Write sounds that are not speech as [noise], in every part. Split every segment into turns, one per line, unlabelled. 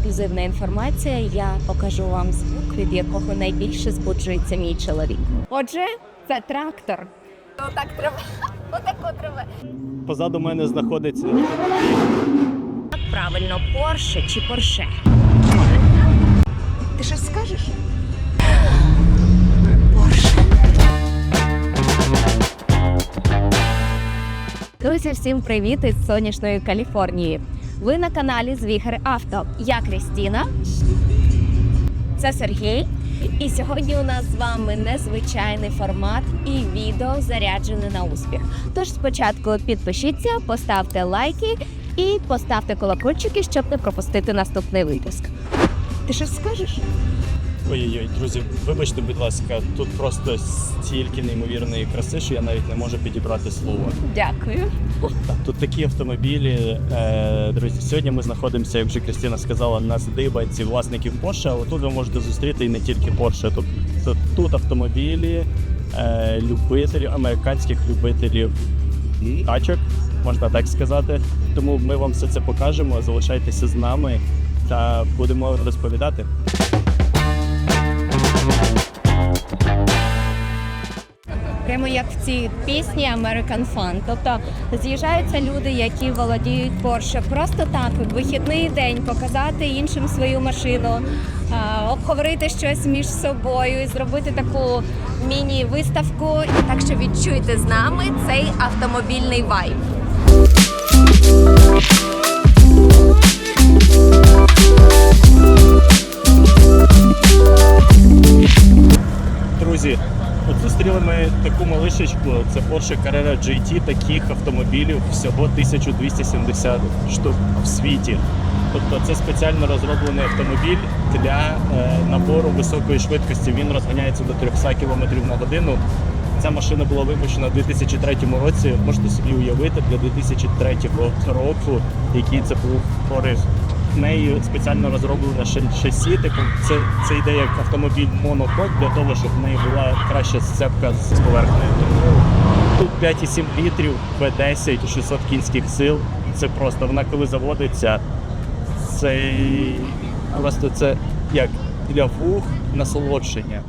ексклюзивна інформація. Я покажу вам звук, від якого найбільше збуджується мій чоловік. Отже, це трактор. [laughs]
Отак треба. Отако треба.
Позаду мене знаходиться
Як правильно, Порше чи Порше?
Ти щось скажеш?
Друзі, всім привіт із сонячної Каліфорнії. Ви на каналі Звігер Авто. Я Крістіна. Це Сергій. І сьогодні у нас з вами незвичайний формат і відео заряджене на успіх. Тож спочатку підпишіться, поставте лайки і поставте колокольчики, щоб не пропустити наступний випуск.
Ти щось скажеш?
Ой-ой-ой, друзі, вибачте, будь ласка, тут просто стільки неймовірної краси, що я навіть не можу підібрати слово.
Дякую.
Тут такі автомобілі. Е, друзі, сьогодні ми знаходимося, як вже Кристина сказала, на здибанці власників Porsche. А Тут ви можете зустріти і не тільки Porsche. Тут, тут, тут автомобілі е, любителів, американських любителів тачок, можна так сказати. Тому ми вам все це покажемо. Залишайтеся з нами та будемо розповідати.
Прямо як в цій пісні American Fun. Тобто з'їжджаються люди, які володіють Porsche, просто так, в вихідний день показати іншим свою машину, обговорити щось між собою і зробити таку міні-виставку. Так що відчуйте з нами цей автомобільний вайб.
Друзі, зустріли ми таку малишечку. Це Porsche Carrera GT. Таких автомобілів всього 1270 штук в світі. Тобто це спеціально розроблений автомобіль для е, набору високої швидкості. Він розганяється до 300 км на годину. Ця машина була випущена у 2003 році. Можете собі уявити для 2003 року, який це був порив. В неї спеціально розроблене ша- шасі. Типу, це, це йде як автомобіль монокок для того, щоб в неї була краща сцепка з поверхнею. Тут 5,7 літрів, V10, 600 кінських сил. Це просто вона коли заводиться, це просто це як для вух насолодження.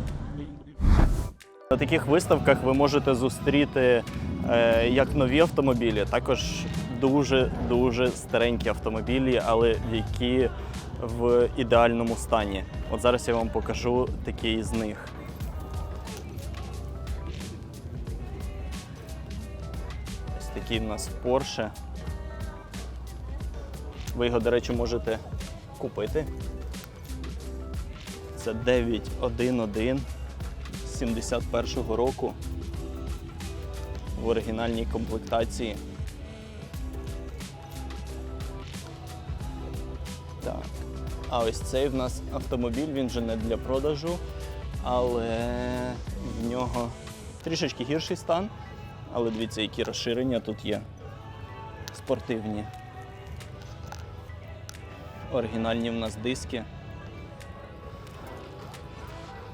На таких виставках ви можете зустріти е, як нові автомобілі, також дуже-дуже старенькі автомобілі, але які в ідеальному стані. От зараз я вам покажу такі з них. Ось такий в нас Porsche. Ви його, до речі, можете купити. Це 911 71-го року в оригінальній комплектації. А ось цей в нас автомобіль, він вже не для продажу, але в нього трішечки гірший стан. Але дивіться, які розширення тут є. Спортивні. Оригінальні в нас диски.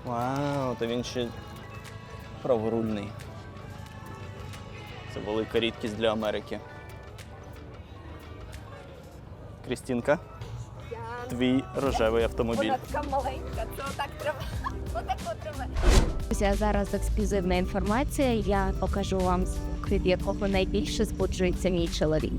Вау, то він ще праворульний. Це велика рідкість для Америки. Крістінка, твій рожевий автомобіль.
Вона така маленька, то так треба. [laughs] Отако треба.
Друзі, зараз ексклюзивна інформація. Я покажу вам звук, від якого найбільше збуджується мій чоловік.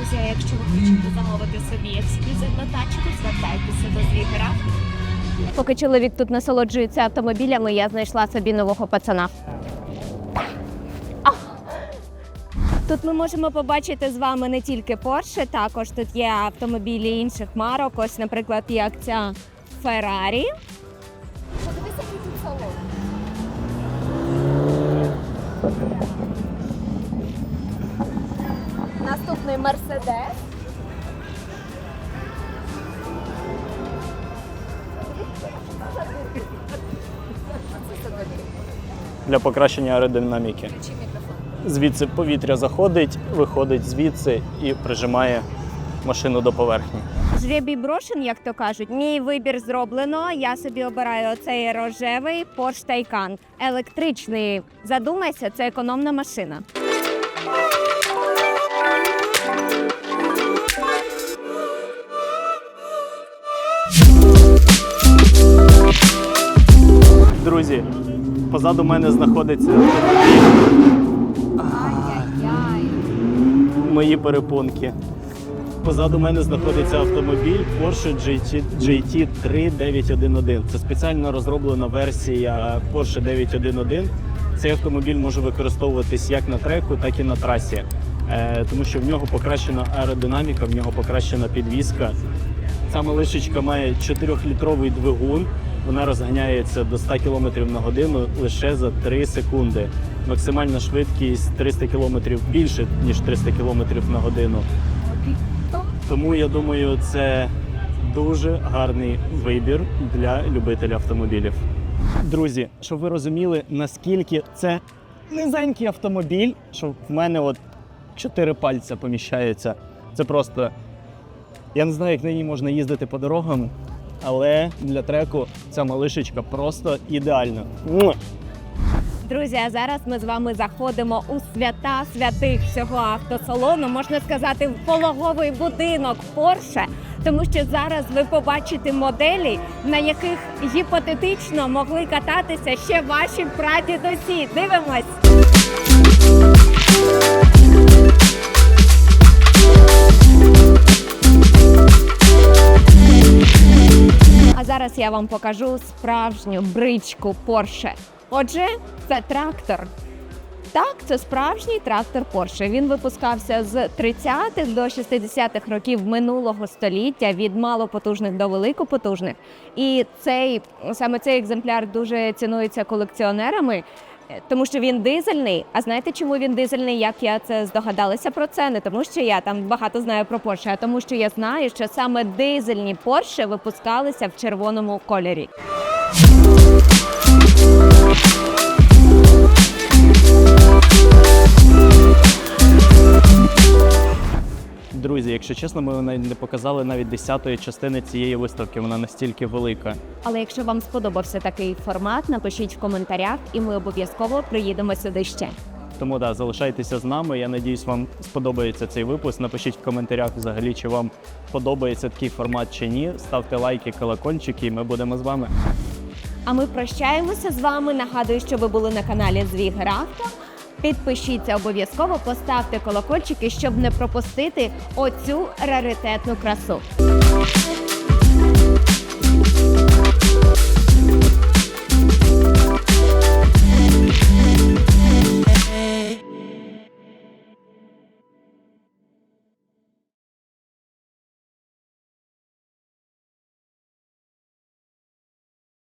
Друзі, а якщо ви хочете замовити собі ексклюзивну тачку, звертайтеся до звігера. Поки чоловік тут насолоджується автомобілями, я знайшла собі нового пацана. А! Тут ми можемо побачити з вами не тільки Porsche, також тут є автомобілі інших марок. Ось, наприклад, як ця Ferrari.
Наступний Мерседес.
Для покращення аеродинаміки. Звідси повітря заходить, виходить звідси і прижимає машину до поверхні.
Жребій брошен, як то кажуть. Мій вибір зроблено. Я собі обираю оцей рожевий Porsche Taycan. Електричний. Задумайся, це економна машина.
Друзі, позаду мене знаходиться. Мої перепонки. Позаду мене знаходиться автомобіль Porsche GT, GT 3911. Це спеціально розроблена версія Porsche 911. Цей автомобіль може використовуватись як на треку, так і на трасі, Е, тому що в нього покращена аеродинаміка, в нього покращена підвізка. Ця малишечка має 4-літровий двигун. Вона розганяється до 100 км на годину лише за 3 секунди. Максимальна швидкість 300 км більше, ніж 300 км на годину. Тому я думаю, це дуже гарний вибір для любителя автомобілів. Друзі, щоб ви розуміли, наскільки це низенький автомобіль, що в мене от 4 пальця поміщається. Це просто. Я не знаю, як на ній можна їздити по дорогам, але для треку ця малишечка просто ідеальна.
Друзі, а зараз ми з вами заходимо у свята святих цього автосалону, можна сказати, в пологовий будинок Porsche, тому що зараз ви побачите моделі, на яких гіпотетично могли кататися ще ваші прадідусі. Дивимось. Зараз я вам покажу справжню бричку Porsche. Отже, це трактор. Так, це справжній трактор Porsche. Він випускався з 30-х до 60-х років минулого століття від малопотужних до великопотужних. І цей саме цей екземпляр дуже цінується колекціонерами. Е, Тому що він дизельний. А знаєте, чому він дизельний? Як я це здогадалася про це? Не тому, що я там багато знаю про Порше, а тому, що я знаю, що саме дизельні Порше випускалися в червоному кольорі.
Друзі, якщо чесно, ми навіть не показали навіть десятої частини цієї виставки. Вона настільки велика.
Але якщо вам сподобався такий формат, напишіть в коментарях, і ми обов'язково приїдемо сюди ще.
Тому да, залишайтеся з нами. Я надіюсь, вам сподобається цей випуск. Напишіть в коментарях взагалі, чи вам подобається такий формат чи ні. Ставте лайки, колокольчики, і ми будемо з вами.
А ми прощаємося з вами. Нагадую, що ви були на каналі Авто. Підпишіться обов'язково, поставте колокольчики, щоб не пропустити оцю раритетну красу.